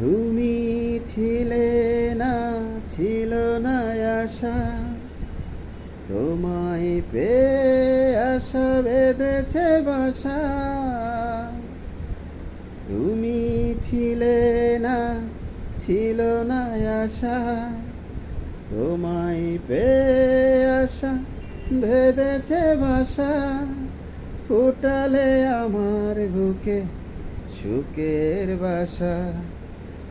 তুমি ছিলে না, ছিল না আশা। তোমায় পে আশা বেঁধেছে বাসা। তুমি ছিলে না, ছিল না আশা। তোমায় পেয়ে আশা ভেদেছে বাসা। ফুটালে আমার বুকে সুখের বাসা।